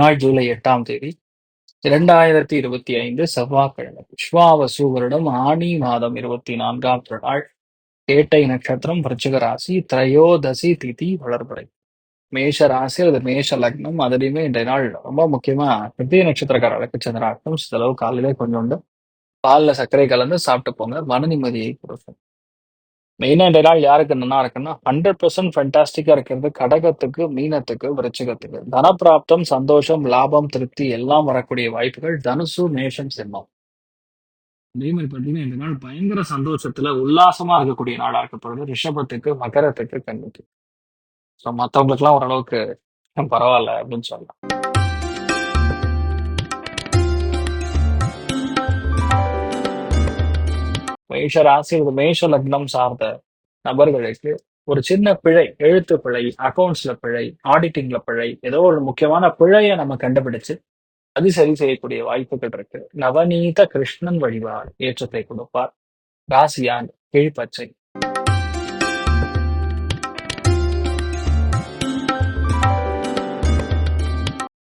நாள் ஜூலை எட்டாம் தேதி இரண்டாயிரத்தி இருபத்தி ஐந்து செவ்வாய்க்கிழமை. விஸ்வாவசு வருடம் ஆணி மாதம் இருபத்தி நான்காம் நாள் கேட்டை நட்சத்திரம் விருச்சிக ராசி திரையோதசி திதி வளர்பறை. மேஷ ராசி அல்லது மேஷ லக்னம் அதுலேயுமே இன்றைய நாள் ரொம்ப முக்கியமா கிருத்திய நட்சத்திரக்காரர்களுக்கு சந்திராட்டம் சிலவு காலையிலே கொஞ்சோண்டு பாலில் சர்க்கரை கலந்து சாப்பிட்டு போங்க மன நிம்மதியை கொடுக்கும். மெயினாக இந்த நாள் யாருக்கு நல்லா இருக்குன்னா ஹண்ட்ரட் பர்சன்ட் ஃபென்டாஸ்டிக்காக இருக்கிறது கடகத்துக்கு மீனத்துக்கு விருச்சிகத்துக்கு. தனப்பிராப்தம் சந்தோஷம் லாபம் திருப்தி எல்லாம் வரக்கூடிய வாய்ப்புகள் தனுசு மேஷம் சிம்மம் அதே மாதிரி பார்த்தீங்கன்னா இந்த நாள் பயங்கர சந்தோஷத்துல உல்லாசமா இருக்கக்கூடிய நாளாக இருக்கப்படுது ரிஷபத்துக்கு மகரத்துக்கு கண்ணுக்கு ஸோ மற்றவங்களுக்குலாம் ஓரளவுக்கு பரவாயில்ல அப்படின்னு சொல்லலாம். மேஷ ராசி அல்லது மேஷ லக்னம் சார்ந்த நபர்களுக்கு ஒரு சின்ன பிழை எழுத்து பிழை அக்கௌண்ட்ஸ்ல பிழை ஆடிட்டிங்ல பிழை ஏதோ ஒரு முக்கியமான பிழையை நம்ம கண்டுபிடிச்சு அது சரி செய்யக்கூடிய வாய்ப்புகள் இருக்கு. நவநீத கிருஷ்ணன் வழிபாடு ஏற்றத்தை கொடுப்பார். ராசியான் கிழிப்பச்சை.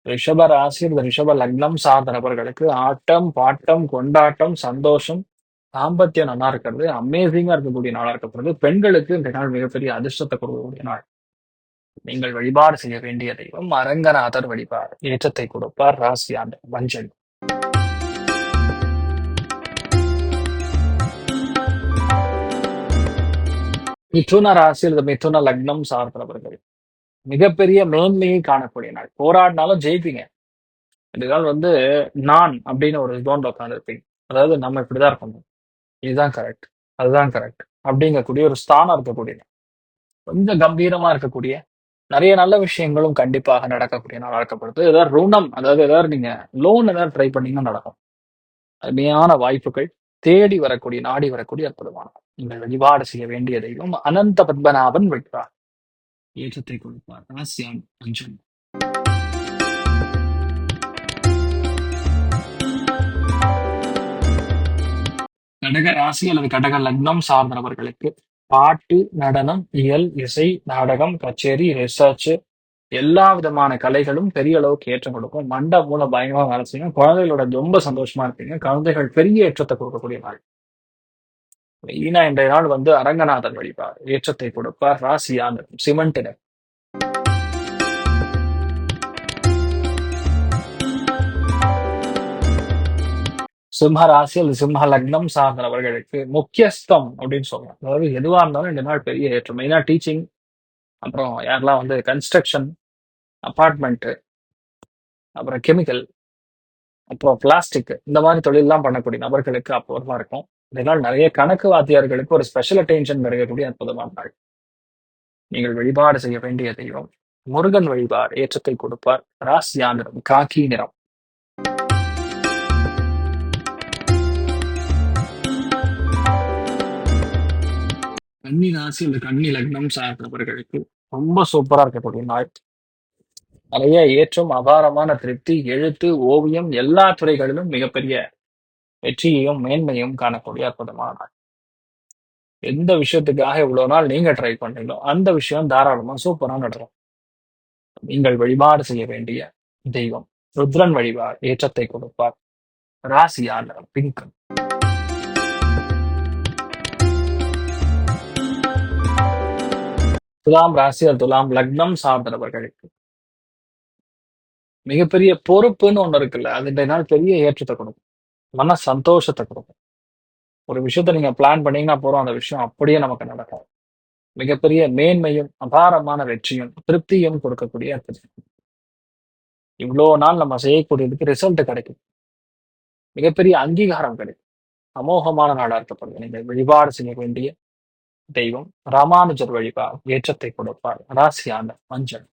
ரிஷப ராசி ரிஷப லக்னம் சார்ந்த நபர்களுக்கு ஆட்டம் பாட்டம் கொண்டாட்டம் சந்தோஷம் தாம்பத்தியம் நல்லா இருக்கிறது அமேசிங்கா இருக்கக்கூடிய நாளா இருக்கப்படுது பெண்களுக்கு இந்த நாள் மிகப்பெரிய அதிர்ஷ்டத்தை கொடுக்கக்கூடிய நாள். நீங்கள் வழிபாடு செய்ய வேண்டிய தெய்வம் அரங்கநாதர் வழிபாடு. ஏற்றத்தை கொடுப்பார் ராசி ஆண்டு மஞ்சள் மிதுன ராசி அல்லது மிதுன லக்னம் சார்ந்தவர்கள் மிகப்பெரிய மேன்மையை காணக்கூடிய நாள். போராடினாலும் ஜெயிப்பீங்க. இந்த நாள் வந்து நான் அப்படின்னு ஒரு ஜோன்ல உட்காந்துருப்பீங்க அதாவது நம்ம இப்படிதான் இருக்கணும். இதுதான் கரெக்ட் அதுதான் கரெக்ட் அப்படிங்கக்கூடிய ஒரு ஸ்தானம் இருக்கக்கூடியது. கொஞ்சம் கம்பீரமா இருக்கக்கூடிய நிறைய நல்ல விஷயங்களும் கண்டிப்பாக நடக்கக்கூடிய நாளாக இருக்கப்படுது. ஏதாவது ருணம் அதாவது ஏதாவது நீங்க லோன் ஏதாவது ட்ரை பண்ணீங்கன்னா நடக்கும். அருமையான வாய்ப்புகள் தேடி வரக்கூடிய நாடி வரக்கூடிய அற்புதமான நீங்கள் வழிபாடு செய்ய வேண்டிய தெய்வம் அனந்த பத்மநாபன் வைக்கிறார் ஏற்றத்தை கொடுப்பார் ராசியான் அஞ்சன் கடக ராசி அல்லது கடக லக்னம் சார்ந்தவர்களுக்கு பாட்டு நடனம் இயல் இசை நாடகம் கச்சேரி ரிசர்ச் எல்லா விதமான கலைகளும் பெரிய அளவுக்கு ஏற்றம் கொடுக்கும். மண்டை மூல பயங்கரமா வேலை செய்யும். குழந்தைகளோட ரொம்ப சந்தோஷமா இருப்பீங்க. குழந்தைகள் பெரிய ஏற்றத்தை கொடுக்கக்கூடிய நாள். மெயினா இன்றைய நாள் வந்து அரங்கநாதன் வழிபார் ஏற்றத்தை கொடுப்பார். ராசியான சிமெண்ட் சிம்ம ராசி அல்லது சிம்ம லக்னம் சார்ந்தவர்களுக்கு முக்கியஸ்தம் அப்படின்னு சொல்லலாம் அதாவது எதுவா இருந்தாலும் ரெண்டு நாள் பெரிய ஏற்றம். மெயினா டீச்சிங் அப்புறம் யாரெல்லாம் வந்து கன்ஸ்ட்ரக்ஷன் அப்பார்ட்மெண்ட் அப்புறம் கெமிக்கல் அப்புறம் பிளாஸ்டிக் இந்த மாதிரி தொழிலெல்லாம் பண்ணக்கூடிய நபர்களுக்கு அற்புதமா இருக்கும். இதனால் நிறைய கணக்கு வாத்தியார்களுக்கு ஒரு ஸ்பெஷல் அட்டென்ஷன் கிடைக்கக்கூடிய அற்புதமான நாள். நீங்கள் வழிபாடு செய்ய வேண்டிய தெய்வம் முருகன் வழிபாடு ஏற்றத்தை கொடுப்பார். ராசியா நிறம் காக்கி நிறம். கன்னி ராசி அல்லது கன்னி லக்னம் சார்ந்தவர்களுக்கு ரொம்ப சூப்பரா இருக்கக்கூடிய நாள் நிறைய ஏற்றம் அபாரமான திருப்தி எழுத்து ஓவியம் எல்லா துறைகளிலும் மிகப்பெரிய வெற்றியையும் மேன்மையும் காணக்கூடிய அற்புதமான நாள் எந்த விஷயத்துக்காக இவ்வளவு நாள் நீங்க ட்ரை பண்ணீங்களோ அந்த விஷயம் தாராளமா சூப்பரா நடக்கும் நீங்கள் வழிபாடு செய்ய வேண்டிய தெய்வம். ருத்ரன் வழிபாடு ஏற்றத்தை கொடுப்பார். ராசியாளர் பிங்க் துலாம் ராசி துலாம் லக்னம் சார்ந்தவர்களுக்கு. மிகப்பெரிய பொறுப்புன்னு ஒண்ணு இருக்குல்ல அது இன்றைய நாள் பெரிய ஏற்றத்தை கொடுக்கும். மன சந்தோஷத்தை கொடுக்கும். ஒரு விஷயத்த நீங்க பிளான் பண்ணீங்கன்னா போறோம் அந்த விஷயம் அப்படியே நமக்கு நடக்கும். மிகப்பெரிய மேன்மையும் அபாரமான வெற்றியும் திருப்தியும் கொடுக்கக்கூடிய இவ்வளோ நாள் நம்ம செய்யக்கூடியதுக்கு ரிசல்ட் கிடைக்கும். மிகப்பெரிய அங்கீகாரம் கிடைக்கும். அமோகமான நாடா இருக்கப்படுது நீங்கள் வழிபாடு செய்ய வேண்டிய தெய்வம் ராமானுஜர் வழிபாடு ஏற்றத்தை கொடுப்பார். ராசியான மஞ்சள்.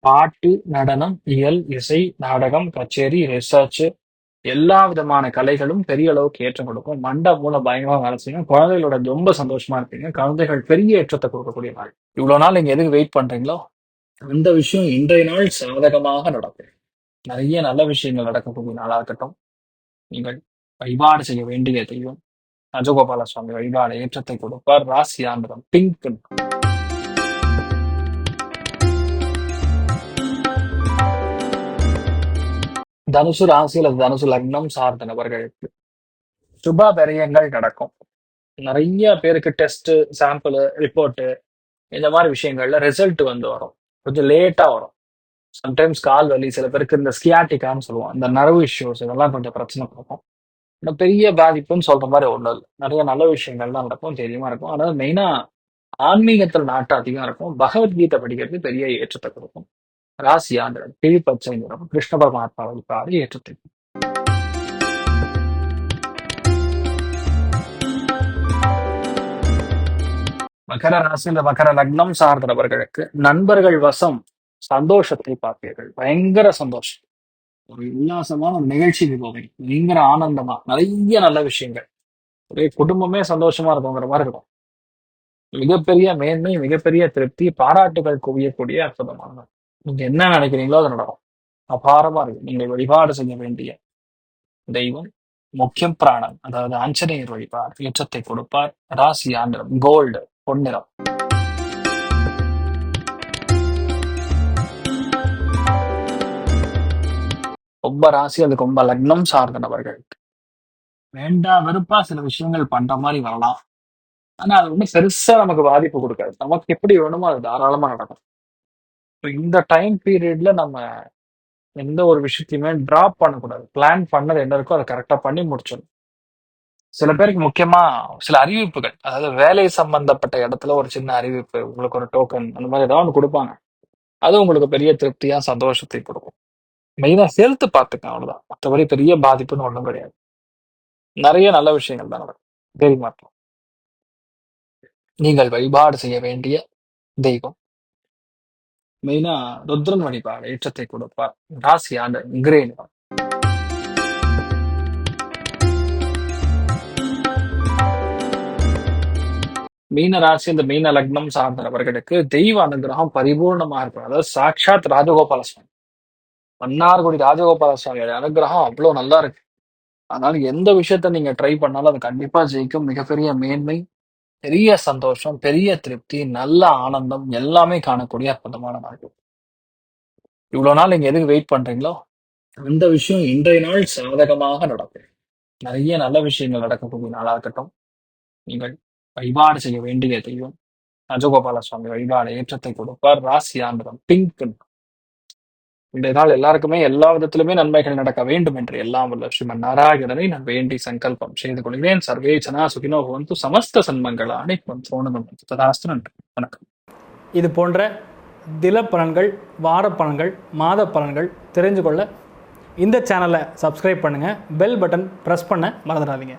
பாட்டு நடனம் இயல் இசை நாடகம் கச்சேரி ரிசர்ச் எல்லா விதமான கலைகளும் பெரிய அளவுக்கு ஏற்றம் கொடுக்கும். மண்டை மூல பயங்கரமா வேலை செய்யும். குழந்தைகளோட ரொம்ப சந்தோஷமா இருப்பீங்க. குழந்தைகள் பெரிய ஏற்றத்தை கொடுக்கக்கூடிய நாள். இவ்வளவு நாள் நீங்க எதுக்கு வெயிட் பண்றீங்களோ? அந்த விஷயம் இன்றைய நாள் சாதகமாக நடக்கும். நிறைய நல்ல விஷயங்கள் நடக்கக்கூடிய நாளாக இருக்கட்டும். நீங்கள் வழிபாடு செய்ய வேண்டிய தெய்வம். ராஜகோபால சுவாமி வழிபாடு ஏற்றத்தை கொடுப்பார். ராசி பிங்க் தனுசு ராசி அல்லது தனுசு லக்னம் சார்ந்த நபர்களுக்கு சுப விரயங்கள் நடக்கும். நிறைய பேருக்கு டெஸ்ட் சாம்பிள் ரிப்போர்ட்டு இந்த மாதிரி விஷயங்கள்ல ரிசல்ட் வந்து வரும். கொஞ்சம் லேட்டா வரும். சம்டைம்ஸ் கால் வலி சில பேருக்கு இந்த ஸ்கியாட்டிக்கான்னு சொல்லுவோம். இந்த நரவு இஷ்யூஸ் இதெல்லாம் கொஞ்சம் பிரச்சனை கொடுக்கும். இன்னும் பெரிய பாதிப்புன்னு சொல்ற மாதிரி ஒன்றும் இல்லை. நிறைய நல்ல விஷயங்கள் தான் நடக்கும் தைரியமா இருக்கும். அதாவது மெயினா ஆன்மீகத்தில் நாட்டம் அதிகம் இருக்கும். பகவத்கீதை படிக்கிறது பெரிய ஏற்றத்தை கொடுக்கும். ராசி ஆண்டு கிழிப்பச்சை நிறம் கிருஷ்ண பரமாத்மா வழிபாடு ஏற்றத்தை மகர ராசி இந்த மகர லக்னம் சார்ந்த நபர்களுக்கு நண்பர்கள் வசம். சந்தோஷத்தை பார்ப்பீர்கள். பயங்கர சந்தோஷம். ஒரு உல்லாசமான ஒரு நிகழ்ச்சிக்கு போவீங்க பயங்கர ஆனந்தமா. நிறைய நல்ல விஷயங்கள். ஒரே குடும்பமே சந்தோஷமா இருக்குங்கிற மாதிரி இருக்கும். மிகப்பெரிய மேன்மை மிகப்பெரிய திருப்தி பாராட்டுகள் குவியக்கூடிய அற்புதமான நீங்க என்ன நினைக்கிறீங்களோ அது நடக்கும். அபாரமா இருக்கு நீங்கள் வழிபாடு செய்ய வேண்டிய தெய்வம் முக்கியம் பிராணம் அதாவது ஆஞ்சநேயர் வழிபாடு ஏற்றத்தை கொடுப்பார். ராசி ஆண்டரம் கோல்டு பொன்னிறம். ரொம்ப ராசி அது ரொம்ப லக்னம் சார்ந்த நபர்களுக்கு வேண்டா வெறுப்பா சில விஷயங்கள் பண்ற மாதிரி வரலாம். ஆனா அது ஒன்றும் பெருசா நமக்கு பாதிப்பு கொடுக்காது. நமக்கு எப்படி வேணுமோ அது தாராளமா நடக்கும். இப்போ இந்த டைம் பீரியட்ல நம்ம எந்த ஒரு விஷயத்தையுமே டிராப் பண்ணக்கூடாது. பிளான் பண்ணது என்ன இருக்கோ அதை கரெக்டா பண்ணி முடிச்சிடணும். சில பேருக்கு முக்கியமா சில அறிவிப்புகள். அதாவது வேலை சம்பந்தப்பட்ட இடத்துல ஒரு சின்ன அறிவிப்பு உங்களுக்கு ஒரு டோக்கன் அந்த மாதிரி ஏதாவது ஒன்று கொடுப்பாங்க. அது உங்களுக்கு பெரிய திருப்தியா சந்தோஷத்தை கொடுக்கும். மெயினா ஹெல்த் பார்த்துக்க அவ்வளவுதான். மற்றபடி பெரிய பாதிப்புன்னு ஒன்றும் கிடையாது. நிறைய நல்ல விஷயங்கள் தான் நடக்கும். வெரி மாற்றம் நீங்கள் வழிபாடு செய்ய வேண்டிய தெய்வம். மெயினா ருத்ரன் வழிபாடு ஏற்றத்தை கொடுப்பார். ராசி ஆண்டு கிரேன் மீன ராசி இந்த மீன லக்னம் சார்ந்தவர்களுக்கு தெய்வ அனுகிரகம் பரிபூர்ணமா இருக்கும் அதாவது சாட்சாத் ராஜகோபால சுவாமி. மன்னார்குடி ராஜகோபால சுவாமியோட அனுகிரகம் அவ்வளவு நல்லா இருக்கு. அதனால எந்த விஷயத்த நீங்க ட்ரை பண்ணாலும் அது கண்டிப்பா ஜெயிக்கும். மிகப்பெரிய மேன்மை பெரிய சந்தோஷம் பெரிய திருப்தி நல்ல ஆனந்தம் எல்லாமே காணக்கூடிய அற்புதமான நாள். இவ்வளவு நாள் நீங்க எதுக்கு வெயிட் பண்றீங்களோ அந்த விஷயம் இன்றைய நாள் சாதகமாக நடக்கும். நிறைய நல்ல விஷயங்கள் நடக்கக்கூடிய நாளா இருக்கட்டும். நீங்கள் வழிபாடு செய்ய வேண்டிய தெய்வம் ராஜகோபால சுவாமி வழிபாடு ஏற்றத்தை கொடுப்பார். ராசி பிங்க் இந்த நாள் எல்லாருக்குமே எல்லா விதத்திலுமே நன்மைகள் நடக்க வேண்டும் என்று எல்லாம் வல்ல ஸ்ரீமன் நாராயணனை நான் வேண்டி சங்கல்பம் செய்து கொள்கிறேன். சர்வே ஜனா சுகினோ சமஸ்த சன்மங்களானி தோணணும் ததாஸ்து. நன்றி. வணக்கம். இது போன்ற தில பலன்கள் வார பலன்கள் மாத பலன்கள் தெரிஞ்சு கொள்ள இந்த சேனலை சப்ஸ்கிரைப் பண்ணுங்கள் பெல் பட்டன் ப்ரெஸ் பண்ண மறந்துடாதீங்க.